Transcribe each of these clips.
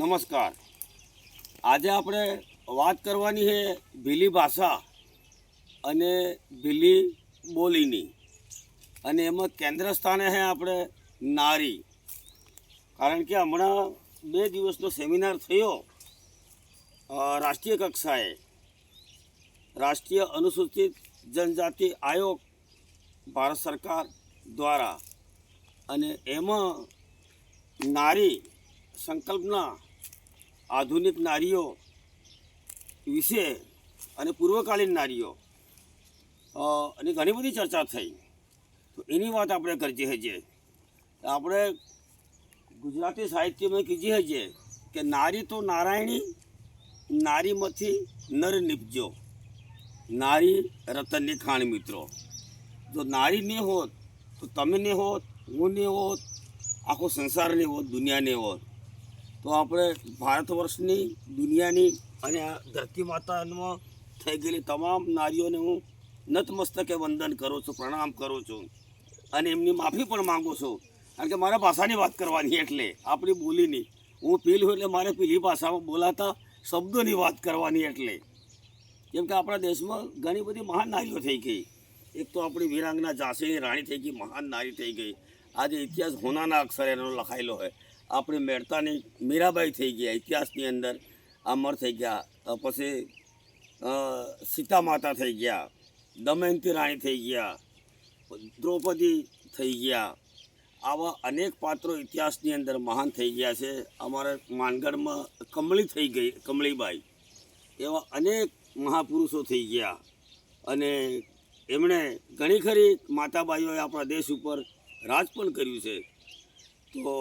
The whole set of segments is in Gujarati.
નમસ્કાર. આજે આપણે વાત કરવાની છે ભીલી ભાષા અને ભીલી બોલીની. અને એમાં કેન્દ્ર સ્થાને છે આપણે નારી. કારણ કે હમણાં બે દિવસનો સેમિનાર થયો રાષ્ટ્રીય કક્ષાએ. રાષ્ટ્રીય અનુસૂચિત જનજાતિ આયોગ ભારત સરકાર દ્વારા. અને એમાં નારી સંકલ્પના આધુનિક નારીઓ વિશે અને પૂર્વકાલીન નારીઓ અને ઘણી બધી ચર્ચા થઈ. તો એની વાત આપણે કરતી હજીએ. આપણે ગુજરાતી સાહિત્યમાં કીધી હજીએ કે નારી તો નારાયણી, નારીમાંથી નર નીપજો. નારી રતનની ખાણ મિત્રો. જો નારી નહીં હોત, તો તમે નહીં હોત, હું નહીં હોત, આખો સંસાર નહીં હોત, દુનિયા નહીં હોત. તો આપણે ભારત વર્ષની, દુનિયાની અને ધરતી માતામાં થઈ ગયેલી તમામ નારીઓને હું નતમસ્તકે વંદન કરું છું, પ્રણામ કરું છું અને એમની માફી પણ માગું છું. કારણ કે મારે ભાષાની વાત કરવાની એટલે આપણી બોલીની. હું પીલ છું એટલે મારે પીલી ભાષામાં બોલાતા શબ્દોની વાત કરવાની એટલે. કેમ કે આપણા દેશમાં ઘણી બધી મહાન નારીઓ થઈ ગઈ. એક તો આપણી વીરાંગના ઝાંસીની રાણી થઈ ગઈ, મહાન નારી થઈ ગઈ. આજે ઇતિહાસ હોનાના અક્ષરે એનો લખાયેલો હોય. આપણી મેળતાની મીરાબાઈ થઈ ગયા ઇતિહાસની અંદર અમર થઈ ગયા પછી સીતા માતા થઈ ગયા, દમયંતી રાણી થઈ ગયા, દ્રૌપદી થઈ ગયા, આવા અનેક પાત્રો ઇતિહાસની અંદર મહાન થઈ ગયા છે. અમારા માનગઢમાં કમળી થઈ ગઈ, કમળીબાઈ, એવા અનેક મહાપુરુષો થઈ ગયા. અને એમણે ઘણી ખરી માતાબાઈઓએ આપણા દેશ ઉપર રાજ પણ કર્યું છે. તો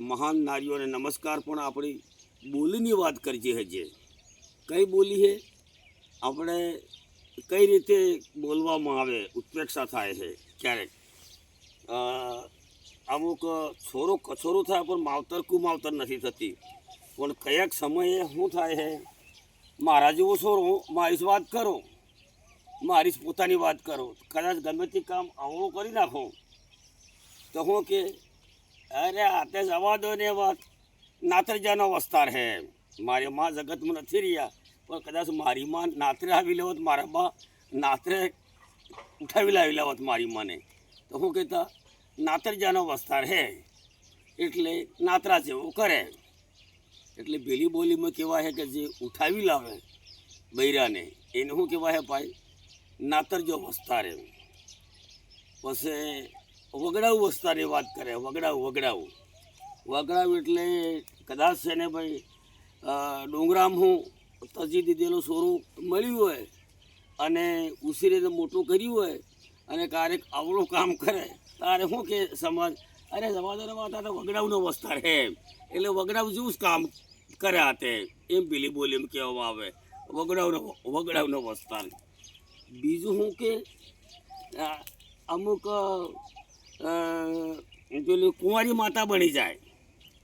મહાન નારીઓને નમસ્કાર પણ આપણી બોલીની વાત કરીએ હજે. કઈ બોલી છે આપણે કઈ રીતે બોલવામાં આવે ઉત્પ્રેક્ષા થાય છે ક્યારેક? અમુક છોરો કછોરો થાય પણ માવતર કુમાવતર નથી થતી. પણ કયાક સમયે શું થાય છે મારા જેવો છોરો મારી જ વાત કરો. મારી જ પોતાની વાત કરો. કદાચ ગમે તે કામ અવળું કરી નાખો. તો હું કે અરે આ તે જવા દો ને વાત. નાતરજાનો વસ્તાર હે. મારી માં જગતમાં નથી રહ્યા. પણ કદાચ મારી માં નાતરે આવી લેવત, મારા બા નાતરે ઉઠાવી લાવી લેવત મારી માને. તો હું કહેતા, નાતરજાનો વસ્તાર હે. એટલે નાતરા જેવો કરે. એટલે ભેલી બોલીમાં કહેવાય કે જે ઉઠાવી લાવે બૈરાને, એને શું કહેવાય ભાઈ? નાતર જો વસ્તાર એમ. પછી વગડાવું વસ્તારની વાત કરે, વગડાવું વગડાવું. વગડાવું એટલે કદાચ છે ને ભાઈ ડુંગરામ હું તજી દીધેલું સોરું મળ્યું હોય અને ઉછીરે મોટું કર્યું હોય અને ક્યારેક આવડું કામ કરે, તારે શું કે સમાજ? અરે સમાજને આ તો વગડાવનો વસ્તાર હે એટલે વગડાવ જેવું જ કામ કરે આ તે. એમ પેલી બોલી એમ કહેવામાં આવે. વગડાવનો વગડાવનો વસ્તાર. બીજું શું કે અમુક પેલી કુંવારી માતા બની જાય.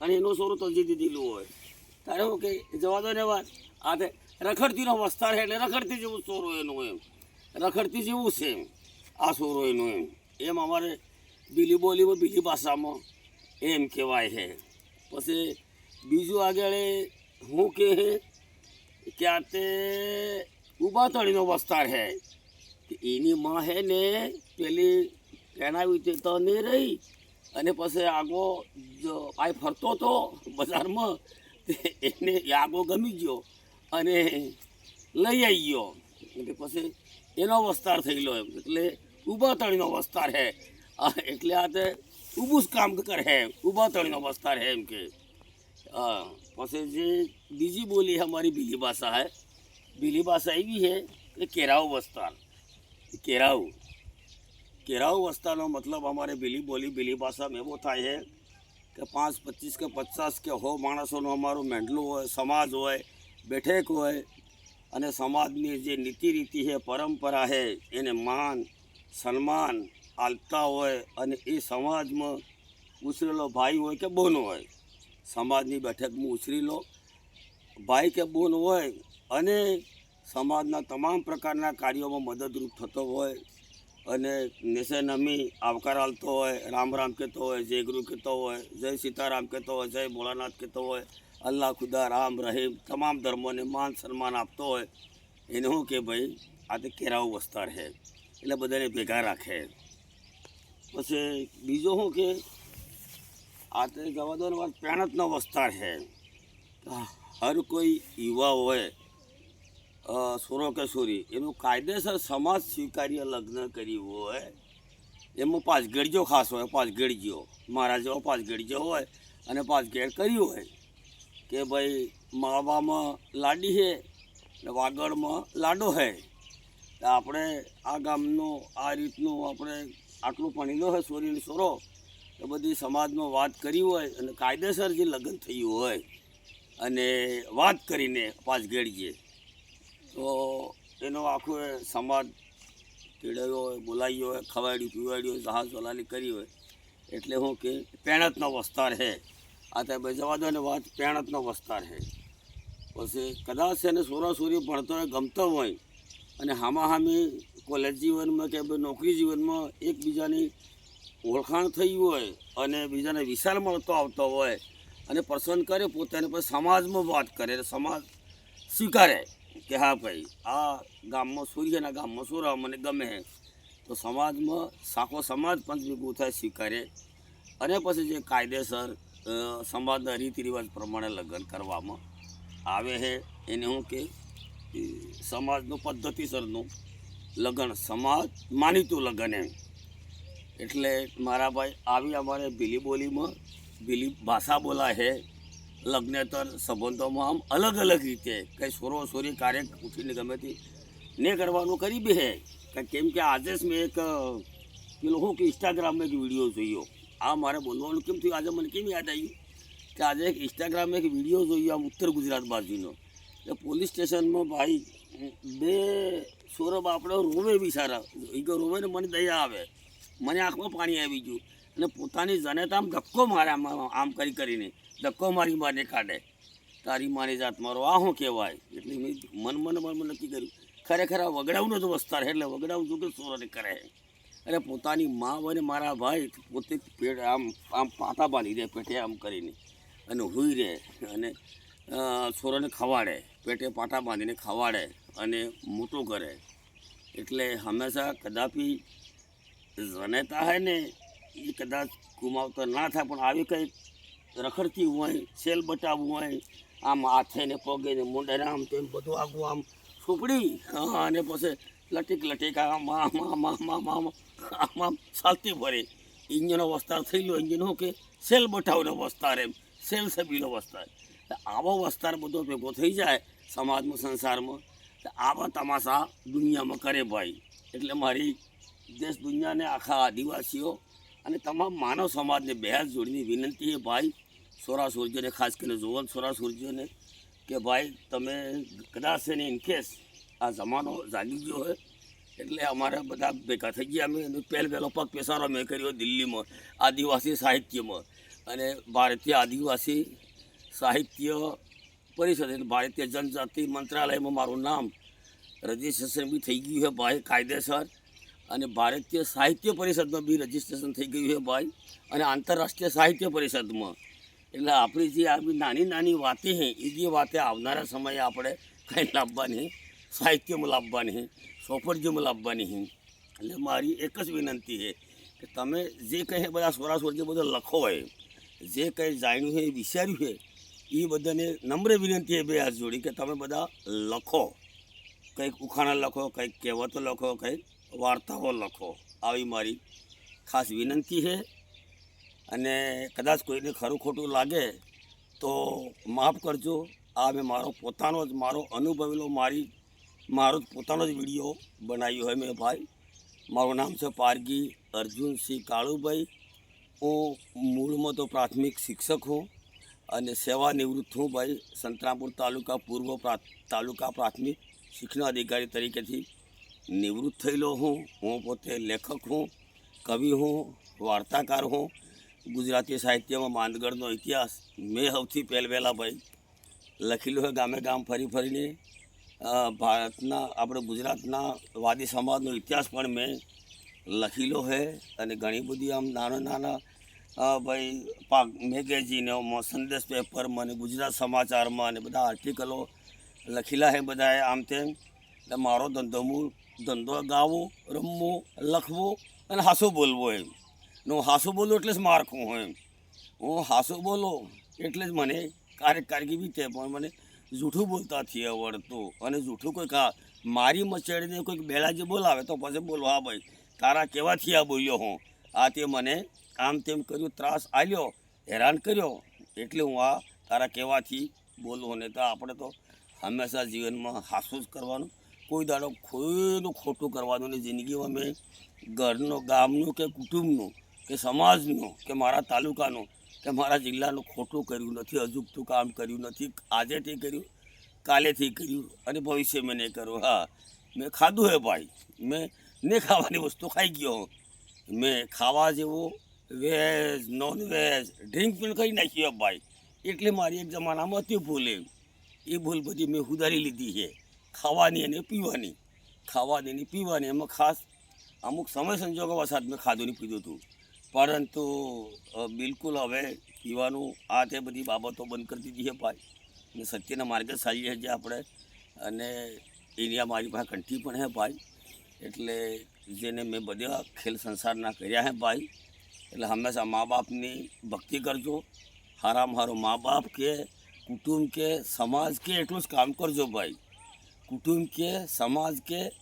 અને એનો સોરો તલજી દીધેલું હોય. તારે શું કે, જવા દો ને વાત. આ તે રખડતીનો વસ્તાર છે એટલે રખડતી જેવું સોરો એનું એમ. રખડતી જેવું છે એમ, આ સોરો એનું એમ. એમ અમારે બીલી બોલીમાં બીલી ભાષામાં એમ કહેવાય છે. પછી બીજું આગળ હું કહે કે આ તે ઊભા તળીનો વસ્તાર છે. એની માં હે ને પેલી પહેણાવ્યું તો નહીં રહી. અને પછી આગો આ ફરતો હતો બજારમાં એને આગો ગમી ગયો અને લઈ આવી ગયો એટલે પછી એનો વસ્તાર થયેલો એમ. એટલે ઊભા તળીનો વસ્તાર હે. એટલે આ તે ઊભું જ કામ કરે હે. ઊભા તળીનો વસ્તાર હે એમ કે. હા, પછી જે બીજી બોલી હે અમારી બીજી ભાષા હે. બીજી ભાષા એવી છે કે કેરાવ વસ્તાર. કેરાવ. કેરાવ વસ્તારનો મતલબ અમારે બીલી બોલી બીલી ભાષામાં એવો થાય છે કે પાંચ, પચીસ કે પચાસ કે હો માણસોનું અમારું મેંડલું હોય, સમાજ હોય, બેઠક હોય અને સમાજની જે નીતિ રીતિ છે, પરંપરા છે, એને માન, સન્માન આલતા હોય અને એ સમાજમાં ઉછરેલો ભાઈ હોય કે બોન હોય, સમાજની બેઠકમાં ઉછરેલો ભાઈ કે બોન હોય અને સમાજના તમામ પ્રકારના કાર્યોમાં મદદરૂપ થતો હોય અને નેસે નમી આવકાર હાલતો હોય, રામ રામ કહેતો હોય, જય ગુરુ કહેતો હોય, જય સીતારામ કહેતો હોય, જય ભોળાનાથ કહેતો હોય, અલ્લાહ ખુદા, રામ, રહીમ, તમામ ધર્મોને માન સન્માન આપતો હોય, એને શું કે ભાઈ, આ તે કેરાવ વસ્તાર છે એટલે બધાને ભેગા રાખે. પછી બીજો શું કે, આ તે જવા દો વાત પ્રાણતનો વસ્તાર છે હર કોઈ યુવા હોય સોરો કે સોરી એનું કાયદેસર સમાજ સ્વીકાર્ય લગ્ન કર્યું હોય, એમાં પાંચ ગેડજો ખાસ હોય પાંચ ગેડજો મારા જેવો પાંચ ગેડજો હોય અને પાંચ ઘેર કર્યું હોય કે ભાઈ માવામાં લાડી છે ને વાગડમાં લાડો છે. આપણે આ ગામનું, આ રીતનું આપણે આટલું ભણેલો હોય સોરીને સોરો એ બધી સમાજમાં વાત કરી હોય અને કાયદેસર જે લગ્ન થયું હોય અને વાત કરીને પાંચ ગેડીએ તો એનો આખો એ સમાજ તેડાયો હોય બોલાવ્યો હોય, ખવાડ્યું, પીવાડ્યું હોય, જહાજ વલાલી કરી હોય. એટલે હું કે પેણતનો વસ્તાર છે આ તો જવા દો ને વાત પેણતનો વસ્તાર છે પછી કદાચ એને સોરા સોરી ભણતો હોય, ગમતો હોય, અને હામા હામી કોલેજ જીવનમાં કે નોકરી જીવનમાં એકબીજાની ઓળખાણ થઈ હોય, અને બીજાને વિશાળ મળતો આવતો હોય, અને પસંદ કરે, પોતાને પછી સમાજમાં વાત કરે, સમાજ સ્વીકારે. કે હા ભાઈ, આ ગામમાં સૂર્યના ગામમાં શું સૂરા મને ગમે છે. તો સમાજમાં સાખો સમાજ પંચમી ભેગું થાય સ્વીકારે. અને પછી જે કાયદેસર સમાજના રીતિ રિવાજ પ્રમાણે લગ્ન કરવામાં આવે છે. એને હું કે સમાજનું પદ્ધતિસરનું લગ્ન, સમાજ માનીતું લગ્ન એમ. એટલે મારા ભાઈ આવી અમારે બીલી બોલીમાં બીલી ભાષા બોલાય છે. લગ્નેતર સંબંધોમાં આમ અલગ અલગ રીતે કંઈ સોરો સોરી કાર્ય ઉઠીને ગમે તે ને કરવાનું કરી બી હે. કેમ કે આજે જ મેં એક પેલો શું કે ઇન્સ્ટાગ્રામમાં એક વીડિયો જોયો. આ મારે બોલવાનું કેમ થયું? આજે મને કેમ યાદ આવ્યું? કે આજે એક ઇન્સ્ટાગ્રામમાં એક વીડિયો જોયો આમ ઉત્તર ગુજરાત બાજુનો. એ પોલીસ સ્ટેશનમાં ભાઈ, બે સૌરભ આપણે રોવે બી સારા એ કે રોવે ને મને દયા આવે. મને આંખમાં પાણી આવી ગયું. અને પોતાની જનતા આમ ધક્કો મારે આમ આમ કરી કરીને. ધક્કો મારી માને કાઢે. તારી માની જાત મારો આ શું કહેવાય? એટલે મેં મન મન મન નક્કી કર્યું. ખરેખર આ વગડાવનો જ વસ્તાર એટલે વગડાવ જો કે સોરને કરે અને પોતાની મા અને મારા ભાઈ પોતે પેટ આમ આમ પાતા બાંધી દે પેટે આમ કરીને. અને હુઈ રહે. અને છોરાને ખવાડે. પેટે પાટા બાંધીને ખવાડે અને મોટું કરે. એટલે હંમેશા કદાપી જનેતા હે ને, એ કદાચ ગુમાવતો ના થાય. પણ આવી કંઈક રખડતી હોય, સેલ બટાવવું હોય, આમ હાથે ને પગે ને મોઢે આમ તેમ બધું આગું આમ સુપડી હા, અને પછી લટીક લટીક આમ આમ આમ આમ આમ આમ આમ આમ ચાલતી ફરે. ઇન્જનનો વસ્તાર થઈ લો ઇન્જન કે સેલ બટાવનો વસ્તાર એમ, સેલ સભીનો વસ્તાર. આવો વસ્તાર બધો ભેગો થઈ જાય સમાજમાં, સંસારમાં. આવા તમાશા દુનિયામાં કરે ભાઈ. એટલે મારી દેશ દુનિયાને આખા આદિવાસીઓ અને તમામ માનવ સમાજને બે હાથ જોડીની વિનંતી એ ભાઈ, સોરા સૂર્યને ખાસ કરીને જોવન સોરા સૂર્યને કે ભાઈ, તમે કદાચ એની ઇનકેસ આ જમાનો જાગી ગયો હોય, એટલે અમારા બધા ભેગા થઈ ગયા. અમે પહેલ પહેલો પગ પેસારો મેં કર્યો દિલ્હીમાં, આદિવાસી સાહિત્યમાં. અને ભારતીય આદિવાસી સાહિત્ય પરિષદ ભારતીય જનજાતિ મંત્રાલયમાં મારું નામ રજિસ્ટ્રેશન બી થઈ ગયું છે, ભાઈ, કાયદેસર અને ભારતીય સાહિત્ય પરિષદમાં બી રજિસ્ટ્રેશન થઈ ગયું છે ભાઈ. અને આંતરરાષ્ટ્રીય સાહિત્ય પરિષદમાં. એટલે આપણી જે આ બી નાની નાની વાતે છે, એ જે વાતે આવનારા સમયે આપણે કંઈ લાવવાની, સાહિત્યમાં લાવવાની, સોપરજીમાં લાવવાની એટલે મારી એક જ વિનંતી છે કે તમે જે કંઈ બધા સોરાસોર જે બધું લખો હોય, જે કંઈ જાણ્યું છે વિચાર્યું છે, એ બધાને નમ્ર વિનંતી છે બે હાથ જોડી કે તમે બધા લખો. કંઈક ઉખાણા લખો, કંઈક કહેવતો લખો, કંઈક વાર્તાઓ લખો. આવી મારી ખાસ વિનંતી છે. અને કદાચ કોઈને ખરું ખોટું લાગે, તો માફ કરજો. આ મેં મારો પોતાનો જ, મારો અનુભવેલો, મારી, મારો જ પોતાનો જ વીડિયો બનાવ્યો હોય મેં ભાઈ. મારું નામ છે પારગી અર્જુનસિંહ કાળુભાઈ. હું મૂળમાં તો પ્રાથમિક શિક્ષક હું અને સેવા નિવૃત્ત હું ભાઈ. સંતરામપુર તાલુકા પૂર્વ પ્રા, તાલુકા પ્રાથમિક શિક્ષણ અધિકારી તરીકેથી નિવૃત્ત થયેલો હું હું પોતે લેખક હું, કવિ હું, વાર્તાકાર હું. ગુજરાતી સાહિત્યમાં માંદગઢનો ઇતિહાસ મેં સૌથી પહેલવેલા ભાઈ લખેલું હોય ગામે ગામ ફરી ફરીને. ભારતના, આપણે ગુજરાતના વાદી સમાજનો ઇતિહાસ પણ મેં લખેલો છે અને ઘણી બધી આમ નાના નાના ભાઈ પાક મેગેઝિનોમાં સંદેશ પેપરમાં અને ગુજરાત સમાચારમાં અને બધા આર્ટિકલો લખેલા છે બધાએ આમ તેમ. મારો ધંધો હું ધંધો ગાવો, રમવો, લખવો અને હાસો બોલવો એમ. ને હું હાસો બોલું એટલે જ મારખું હોય એમ. હું હાસો બોલો એટલે જ મને કાર્ય કારકિર્દી છે પણ મને જૂઠું બોલતા થી આવડતું. અને જૂઠું કોઈક કા મારી મચેડીને કોઈક બેલા જે બોલાવે તો પછી બોલો, હા ભાઈ, તારા કેવાથી આ બોલ્યો હું? આ તે મને આમ તેમ કર્યું, ત્રાસ આલ્યો, હેરાન કર્યો. એટલે હું આ તારા કહેવાથી બોલું. ને તો આપણે તો હંમેશા જીવનમાં હાસું જ કરવાનું કોઈ દાડો કોઈનું ખોટું કરવાનું નહીં જિંદગીમાં મેં ઘરનું, ગામનું કે કુટુંબનું કે સમાજનું કે મારા તાલુકાનું કે મારા જિલ્લાનું ખોટું કર્યું નથી અજુગતું કામ કર્યું નથી આજેથી કર્યું કાલેથી કર્યું અને ભવિષ્ય મેં નહીં કર્યું. હા, મેં ખાધું હે ભાઈ. મેં નહીં ખાવાની વસ્તુ ખાઈ ગયો. મેં ખાવા જેવું વેજ નોન વેજ ડ્રિંક પણ કરી નાખ્યું ભાઈ. એટલે મારી એક જમાનામાં હતી ભૂલ એ ભૂલ બધી મેં સુધારી લીધી છે. ખાવાની અને પીવાની. ખાવાની અને પીવાની, એમાં ખાસ અમુક સમય સંજોગો વસાત મેં ખાધું ને પીધું હતું પરંતુ બિલકુલ હવે પીવાનું આ તે બધી બાબતો બંધ કરી દીધી છે ભાઈ. અને સત્યના માર્ગે ચાલીએ છીએ આપણે. અને આ મારી પાસે કંઠી પણ હે ભાઈ. એટલે જેને મેં બધા ખેલ સંસારના કર્યા હે ભાઈ. એટલે હંમેશા મા બાપની ભક્તિ કરજો. હારામાં હારો મા બાપ કે, કુટુંબ કે, સમાજ કે, એટલું જ કામ કરજો ભાઈ. કુટુંબ કે સમાજ કે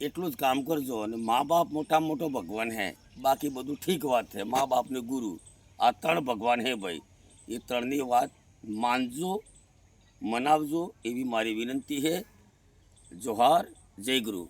એટલું જ કામ કરજો અને મા બાપ મોટા મોટો ભગવાન હે. બાકી બધું ઠીક વાત છે મા બાપને ગુરુ. આ ત્રણ ભગવાન હે ભાઈ. એ ત્રણની વાત માનજો, મનાવજો એવી મારી વિનંતી છે જોહાર, જય ગુરુ.